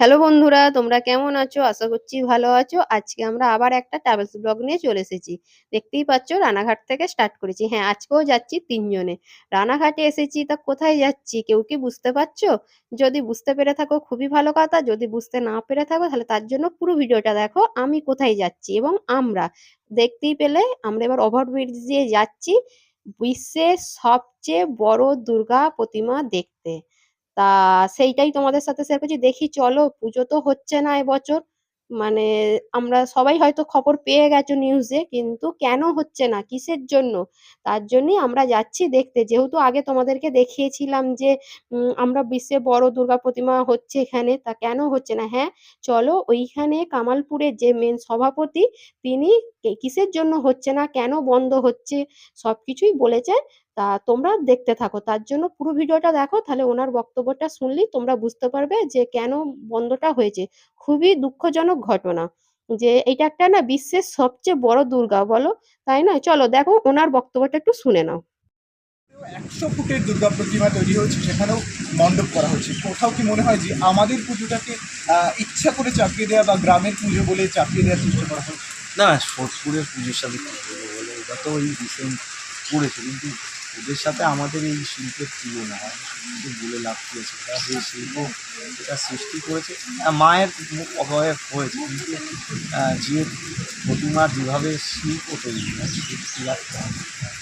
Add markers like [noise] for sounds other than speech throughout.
Hello বন্ধুরা, তোমরা কেমন আছো? আশা করছি ভালো আছো। আজকে আমরা আবার একটা ট্রাভেলস ব্লগ নিয়ে চলে এসেছি। দেখতেই পাচ্ছ, রানাঘাট থেকে স্টার্ট করেছি। হ্যাঁ আজকেও যাচ্ছি তিনজনে। রানাঘাটে এসেছি, তা কোথায় যাচ্ছি? কেউ কি বুঝতে পারছ? যদি বুঝতে পেরে থাকো, খুবই ভালো কথা। যদি বুঝতে না পেরে থাকো, তাহলে তার জন্য পুরো ভিডিওটা দেখো, আমি কোথায় যাচ্ছি এবং আমরা। দেখতেই পেলে, আমরা এবার ওভারব্রিজ দিয়ে যাচ্ছি বিশ্বের সবচেয়ে বড় দুর্গা প্রতিমা দেখতে। তা সেইটাই তোমাদের সাথে শেয়ার করছি। দেখি চলো, পুজো তো হচ্ছে না এবছর। মানে আমরা সবাই হয়তো খবর পেয়ে গেছো নিউজে কিন্তু কেন হচ্ছে না? কিসের জন্য? তার জন্যই আমরা যাচ্ছি দেখতে। যেহেতু আগে তোমাদেরকে দেখিয়েছিলাম যে আমরা বিশ্বে বড় দুর্গা প্রতিমা হচ্ছে এখানে, তা কেন হচ্ছে না? হ্যাঁ চলো ওইখানে কামালপুরে যে মেন সভাপতি, তিনি কিসের জন্য হচ্ছে না? কেন বন্ধ হচ্ছে? সবকিছুই বলেছে। তা তোমরা দেখতে থাকো। তার জন্য পুরো ভিডিওটা দেখো তাহলে ওনার বক্তব্যটা শুনলেই তোমরা বুঝতে পারবে যে কেন বন্ধটা হয়েছে। খুবই দুঃখজনক ঘটনা যে এটা একটা না বিশ্বের সবচেয়ে বড় দুর্গা বলো তাই না? চলো দেখো ওনার বক্তব্যটা একটু শুনে নাও। একশো ফুটের দুর্গা প্রতিমা তৈরি হয়েছে সেখানেও মণ্ডপ করা হচ্ছে কোথাও কি মনে হয় যে আমাদের পুজোটাকে আহ, ইচ্ছা করে চাপিয়ে দেওয়া বা গ্রামের পুজো বলে চাপিয়ে দেওয়ার চেষ্টা করা হচ্ছে না সোদপুরের পুজোর সাথে বলে? ওটা তো ওই রিসেন্ট করেছে কিন্তু ওদের সাথে আমাদের এই শিল্পের তুলনা হয় কিন্তু বলে লাভ করেছে ওরা যে শিল্প যেটা সৃষ্টি করেছে মায়ের মুখ অবয়ব হয়েছে, কিন্তু যে প্রতিমা যেভাবে শিল্প তৈরি হয়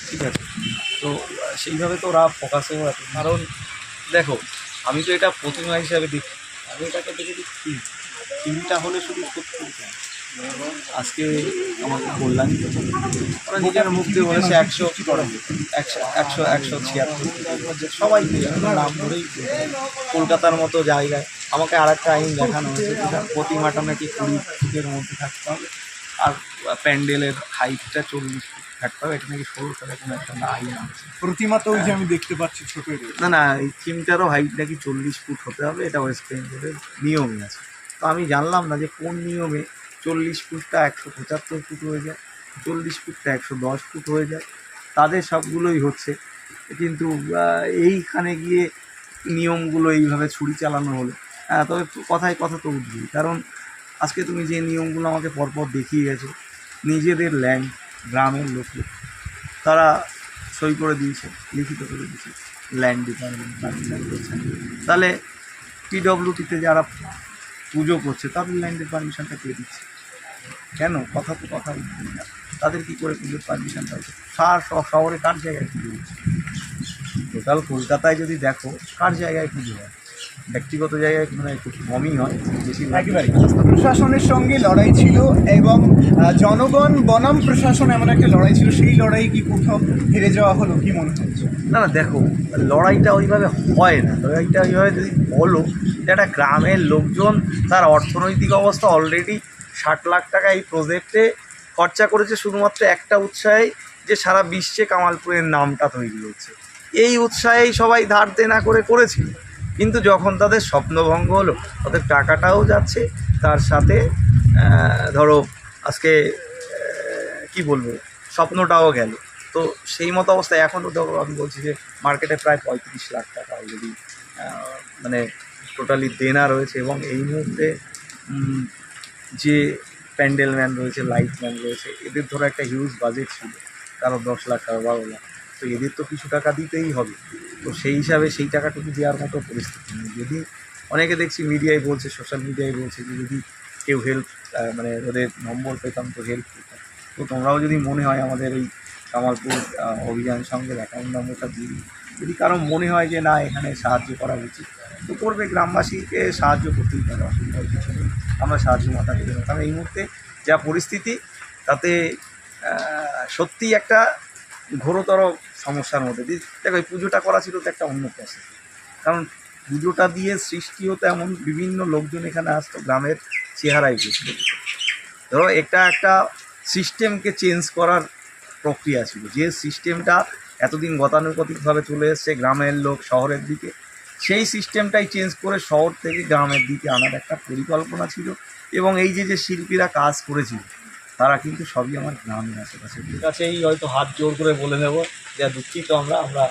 ঠিক আছে? তো সেইভাবে তো ওরা ফোকাসেও রাখে, কারণ দেখো, আমি তো এটা প্রতিমা হিসাবে দেখি, আমি এটাকে দেখে দেখি তিনটা হলে শুধু কেন? আজকে আমাকে কল্যাণী ওরা নিজের মুখ দিয়ে বলেছে একশো একশো একশো একশো ছিয়াত্তর সবাই নাম ধরেই কলকাতার মতো জায়গায়। আমাকে আর একটা আইন দেখানো হয়েছে যেটা প্রতিমাটা নাকি কুড়ি ফুটের মধ্যে থাকতে হবে। আর প্যান্ডেলের হাইটটা চল্লিশ ফুট থাকতে হবে। এটা নাকি ষোলো সালে কোনো একটা আইন আছে। প্রতিমা তো ওই যে আমি দেখতে পাচ্ছি ছোট না না এই থিমটারও হাইট নাকি চল্লিশ ফুট হতে হবে। এটা ওয়েস্ট বেঙ্গলের নিয়মই আছে। তো আমি জানলাম না যে কোন নিয়মে চল্লিশ ফুটটা একশো পঁচাত্তর ফুট হয়ে যায়, চল্লিশ ফুটটা একশো দশ ফুট হয়ে যায়। তাদের সবগুলোই হচ্ছে। কিন্তু এইখানে গিয়ে নিয়মগুলো এইভাবে ছুরি চালানো হলো। হ্যাঁ তবে কথায় কথা তো উঠবেই। কারণ, আজকে তুমি যে নিয়মগুলো আমাকে পরপর দেখিয়ে গেছো, নিজেদের ল্যান্ড গ্রামের লোকে তারা সই করে দিয়েছে, লিখিত করে দিয়েছে। ল্যান্ড ডিপার্টমেন্ট, তাহলে পিডব্লিউটিতে যারা পুজো করছে, তাদের ল্যান্ডের পারমিশনটা কে দিচ্ছে। কেন? কথা তো কথা উঠবে না। তাদের কী করে পুজোর পারমিশনটা হচ্ছে? সার শহরে কার জায়গায় পুজো হচ্ছে? টোটাল কলকাতায় যদি দেখো, কার জায়গায় পুজো হয়? ব্যক্তিগত জায়গায় মানে একটু কমই হয় বেশি একেবারে। প্রশাসনের সঙ্গে লড়াই ছিল এবং জনগণ বনাম প্রশাসন এমন একটা লড়াই ছিল সেই লড়াই কি কোথাও হেরে যাওয়া হলো কি মনে হচ্ছে? না না দেখো লড়াইটা ওইভাবে হয় না। লড়াইটা ওইভাবে যদি বলো একটা গ্রামের লোকজন তার অর্থনৈতিক অবস্থা অলরেডি ষাট লাখ টাকা এই প্রজেক্টে খরচা করেছে শুধুমাত্র একটা উৎসাহে যে সারা বিশ্বে কামালপুরের নামটা তৈরি হচ্ছে এই উৎসাহেই সবাই ধার দেনা করে করেছিল। কিন্তু যখন তাদের স্বপ্নভঙ্গ হলো, তাদের টাকাটাও যাচ্ছে, তার সাথে ধরো, আজকে কি বলব, স্বপ্নটাও গেল। তো সেই মতো অবস্থায় এখনও ধরো আমি বলছি যে মার্কেটে প্রায় পঁয়ত্রিশ লাখ টাকা অলরেডি মানে টোটালি দেনা রয়েছে এবং এই মুহূর্তে যে প্যান্ডেল ম্যান রয়েছে লাইট ম্যান রয়েছে, এদের ধরো একটা হিউজ বাজেট ছিল, কারও দশ লাখ টাকা বারো লাখ। তো এদের তো কিছু টাকা দিতেই হবে। তো সেই হিসাবে সেই টাকাটুকু দেওয়ার মতো পরিস্থিতি নেই। যদি অনেকে দেখছি মিডিয়ায় বলছে সোশ্যাল মিডিয়ায় বলছে যে যদি কেউ হেল্প মানে ওদের নম্বর পেতাম তো হেল্প পেতাম। তো তোমরাও যদি মনে হয় আমাদের এই কামালপুর অভিযান সঙ্গে অ্যাকাউন্ট নম্বরটা দিয়ে। যদি কারও মনে হয় যে না এখানে সাহায্য করা উচিত তো করবে। গ্রামবাসীকে সাহায্য করতেই পারে অসুবিধার কিছু নেই। আমরা সাহায্য মাথা পেতে কারণ এই মুহূর্তে যা পরিস্থিতি তাতে আহ, সত্যিই একটা ঘোরতর সমস্যার মধ্যে দিয়ে, দেখো, এই পুজোটা করা ছিল তো একটা অন্য প্রসেস কারণ পুজোটা দিয়ে সৃষ্টি হতো এমন বিভিন্ন লোকজন এখানে আসতো, গ্রামের চেহারাই বুঝতে ধরো এটা একটা সিস্টেমকে চেঞ্জ করার প্রক্রিয়া ছিল। যে সিস্টেমটা এতদিন গতানুগতিকভাবে চলে এসছে গ্রামের লোক, শহরের দিকে, সেই সিস্টেমটাই চেঞ্জ করে শহর থেকে গ্রামের দিকে আনার একটা পরিকল্পনা ছিল। এবং এই যে যে শিল্পীরা কাজ করেছিল তারা কিন্তু সবই আমার গ্রামের আশেপাশে। কাছেই হয়তো হাত জোর করে বলে নেব যে দুঃখিত আমরা আমরা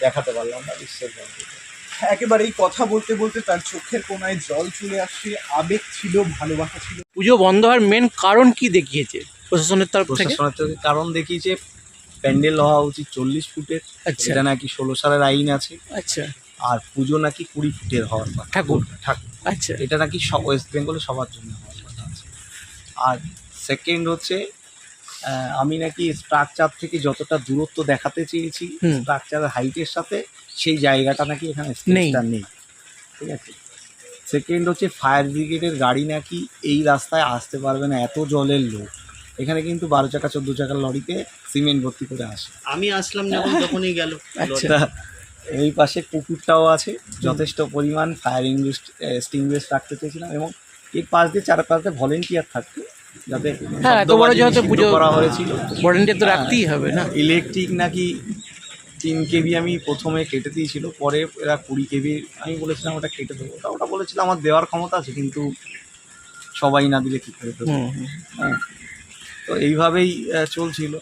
দেখাতে পারলাম না বিশ্বের একেবারে এই কথা বলতে বলতে তার চোখের কোনায় জল চলে আসছে আবেগ ছিল ভালোবাসা ছিল। পুজো বন্ধ হওয়ার মেন কারণ কি দেখিয়েছে? প্রশাসনের তরফ থেকে? প্রশাসনের থেকে কারণ দেখিয়েছে প্যান্ডেল হওয়া উচিত চল্লিশ ফুটের আচ্ছা। এটা নাকি ষোলো সালের আইন আছে। আচ্ছা। আর পুজো নাকি কুড়ি ফুটের হওয়ার কথা। ঠাকুর। ঠাকুর। আচ্ছা। এটা নাকি সব ওয়েস্ট বেঙ্গলে সবার জন্য হওয়ার কথা আছে। আর সেকেন্ড হচ্ছে আমি নাকি স্ট্রাকচার থেকে যতটা দূরত্ব দেখাতে চেয়েছি। স্ট্রাকচারের হাইটের সাথে সেই জায়গাটা নাকি এখানে স্পেসটা নেই। ঠিক আছে? সেকেন্ড হচ্ছে ফায়ার ব্রিগেডের গাড়ি নাকি এই রাস্তায় আসতে পারবে না এত জলের লোক। এখানে কিন্তু বারো চাকা চোদ্দ চাকার লরিতে সিমেন্ট ভর্তি করে আসে। আমি আসলাম যখন [laughs] তখনই গেল। আচ্ছা। এই পাশে পুকুরটাও আছে যথেষ্ট পরিমাণ ফায়ার ইংলিশ এক্সটিংগুইশ রাখতে চেয়েছিলাম এবং এর পাশ দিয়ে চার পাশ দিয়ে ভলেন্টিয়ার থাকতো। যাতে হ্যাঁ, এত বড় যেহেতু পুজো- করা হয়েছিল। ভলেন্টিয়ার তো হ্যাঁ। রাখতেই হবে না? ইলেকট্রিক নাকি তিন কেবি আমি প্রথমে কেটে দিয়েছিল পরে এরা কুড়ি কেবি আমি বলেছিলাম ওটা কেটে দেবো। ওটা ওটা বলেছিলাম আমার দেওয়ার ক্ষমতা আছে কিন্তু সবাই না দিলে কী করে দেবো। হ্যাঁ। তো এইভাবেই চলছিল।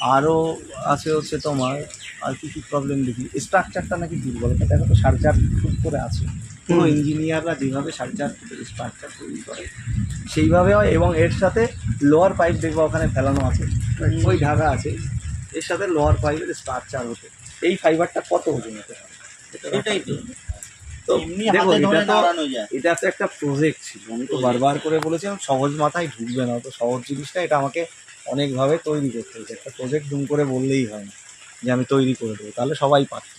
আরও আছে হচ্ছে তোমার আর কি কী প্রবলেম দেখি স্ট্রাকচারটা নাকি দুর্বল দেখো তো সাড়ে চার ফুট করে আছে। হুম। ইঞ্জিনিয়াররা যেভাবে সাড়ে চার ফুটের স্ট্রাকচার তৈরি করে সেইভাবে হয় এবং এর সাথে লোয়ার পাইপ দেখব ওখানে ফেলানো আছে ওই ঢাকা আছে। এর সাথে লোয়ার পাইপের স্ট্রাকচার হতে এই ফাইবারটা কত ওজন হতে এটাই তো। তো দেখো এটা তো এটা তো একটা প্রজেক্ট ছিল। আমি তো বারবার করে বলেছিলাম সহজ মাথায় ঢুকবে না। তো সহজ জিনিসটা এটা আমাকে অনেকভাবে তৈরি করতে হয়েছে। একটা প্রজেক্ট দুম করে বললেই হয় না। যে আমি তৈরি করে দেবো তাহলে সবাই পারত।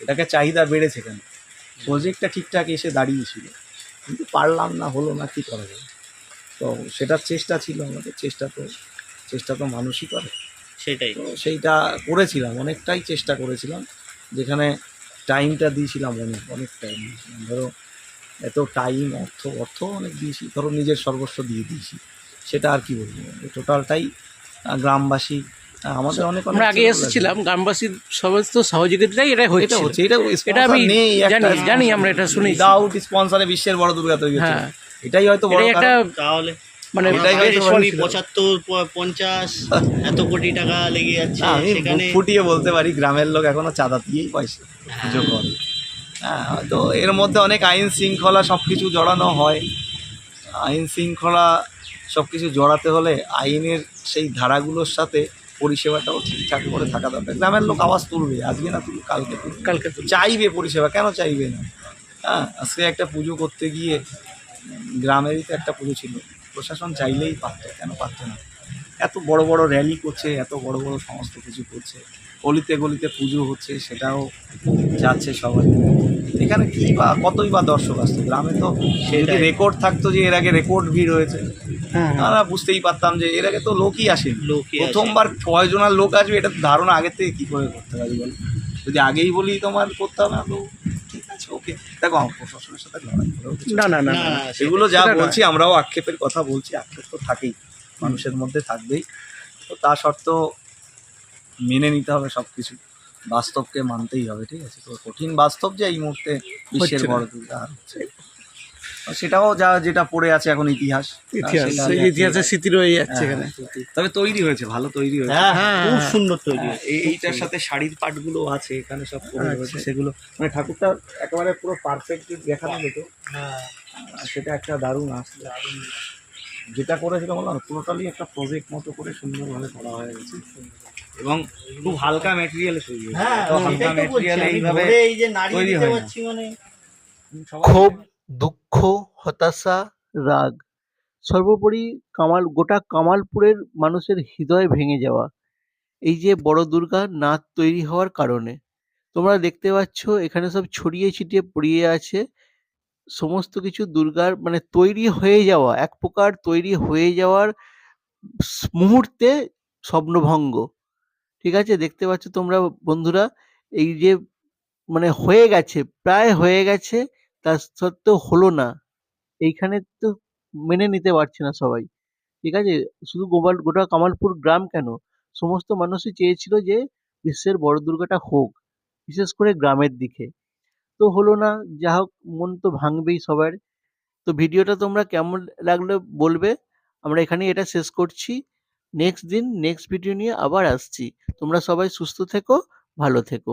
এটাকে চাহিদা বেড়েছে কেন? প্রজেক্টটা ঠিকঠাক এসে দাঁড়িয়েছিল। কিন্তু পারলাম না হলো না কী করা যাবে তো সেটার চেষ্টা ছিল আমাদের চেষ্টা তো চেষ্টা তো মানুষই করে। সেটাই। তো সেইটা করেছিলাম অনেকটাই চেষ্টা করেছিলাম। যেখানে টাইমটা দিয়েছিলাম অনেক অনেক টাইম দিয়েছিলাম। ধরো এত টাইম অর্থ অর্থ অনেক দিয়েছি। ধরো নিজের সর্বস্ব দিয়ে দিয়েছি। সেটা আর কি বলব? টোটালটাই গ্রামবাসী আমাদের অনেক আমরা আগে এসেছিলাম গ্রামবাসীর সমস্ত সহযোগিতাই এটা এটা হচ্ছে হচ্ছে এটা এটা আমি জানি জানি আমরা এটা শুনেছি। উইদাউট স্পন্সরে বিশ্বের বড় দুর্গা তৈরি হ্যাঁ। এটাই হয়তো বড় একটা তাহলে মানে এটাই হয়তো শুনি পঁচাত্তর পঞ্চাশ এত কোটি টাকা লেগে যাচ্ছে সেখানে। ফুটিয়ে বলতে পারি গ্রামের লোক এখনও চাঁদা দিয়েই পয়সা পুজো করে। হ্যাঁ তো এর মধ্যে অনেক আইন শৃঙ্খলা সব কিছু জড়ানো হয়। আইন শৃঙ্খলা সব কিছু জড়াতে হলে আইনের সেই ধারাগুলোর সাথে পরিষেবাটাও ঠিকঠাক করে থাকা দরকার। গ্রামের লোক আওয়াজ তুলবে আজকে না তুলবে কালকে কালকে তো চাইবে পরিষেবা কেন চাইবে না? হ্যাঁ আজকে একটা পুজো করতে গিয়ে গ্রামেরই তো একটা পুজো ছিল। প্রশাসন চাইলেই পারতো কেন পারতো না? এত বড় বড় র্যালি করছে এত বড় বড় সমস্ত কিছু করছে। গলিতে গলিতে পুজো হচ্ছে সেটাও যাচ্ছে সবাই। এখানে কী বা কতই বা দর্শক আসতো? গ্রামে তো যদি রেকর্ড থাকতো যে এর আগে রেকর্ড ভিড় হয়েছে। হ্যাঁ হ্যাঁ। আমরা বুঝতেই পারতাম যে এর আগে তো লোকই আসে। প্রথমবার ছয়জনার লোক আসবে এটা ধারণা আগে থেকে কী করে করতে পারি বল? যদি আগেই বলি তোমার করতে হবে না তো ঠিক আছে ওকে। দেখো প্রশাসনের সাথে লড়াই না না না না না না, এগুলো যা বলছি আমরাও আক্ষেপের কথা বলছি আক্ষেপ তো থাকেই মানুষের মধ্যে থাকবেই। তো তা সত্ত্বেও মেনে নিতে হবে সব কিছু বাস্তবকে মানতেই হবে ঠিক আছে? তো কঠিন বাস্তব যে এই মুহূর্তে বিশ্বের বড় দুর্গা আর হচ্ছে সেটাও যা যেটা পড়ে আছে এখন ইতিহাস ইতিহাস সেই ইতিহাসের স্মৃতি রয়ে যাচ্ছে এখানে তবে তৈরি হয়েছে ভালো তৈরি হয়েছে। হ্যাঁ হ্যাঁ, হ্যাঁ খুব হ্যাঁ। সুন্দর তৈরি হ্যাঁ, এই এইটার সাথে শাড়ির পাটগুলো আছে এখানে সব করে আচ্ছা। সেগুলো। মানে ঠাকুরটা একেবারে পুরো পারফেক্ট দেখানো যেত। সেটা একটা দারুণ আসছে যেটা করেছিল বললাম পুরোটালি একটা প্রজেক্ট মতো করে সুন্দরভাবে করা হয়ে গেছে। এবং খুব হালকা ম্যাটেরিয়ালে তৈরি হয়েছে। হ্যাঁ হালকা ম্যাটেরিয়ালে এইভাবে এই যে নাড়িয়ে তৈরি হয় না। দুঃখ, হতাশা, রাগ। সর্বোপরি কামাল, গোটা কামালপুরের মানুষের হৃদয় ভেঙে যাওয়া। এই যে বড় দুর্গা নাচ তৈরি হওয়ার কারণে। তোমরা দেখতে পাচ্ছ, এখানে সব ছড়িয়ে ছিটিয়ে পড়িয়ে আছে। সমস্ত কিছু দুর্গার মানে তৈরি হয়ে যাওয়া, এক প্রকার তৈরি হয়ে যাওয়ার মুহূর্তে স্বপ্নভঙ্গ। ঠিক আছে? দেখতে পাচ্ছ তোমরা বন্ধুরা, এই যে মানে হয়ে গেছে, প্রায় হয়ে গেছে। তা সত্ত্বেও হলো না। এইখানে তো মেনে নিতে পারছে না সবাই। ঠিক আছে? শুধু গোপাল, গোটা কামালপুর গ্রাম কেন? সমস্ত মানুষই চেয়েছিল যে বিশ্বের বড় দুর্গাটা হোক, বিশেষ করে গ্রামের দিকে। তো হলো না, যা হোক, মন তো ভাঙবেই সবার। তো ভিডিওটা তোমরা কেমন লাগল বলবে? আমরা এখানে এটা শেষ করছি। নেক্সট দিন নেক্সট ভিডিও নিয়ে আবার আসছি। তোমরা সবাই সুস্থ থেকো, ভালো থেকো।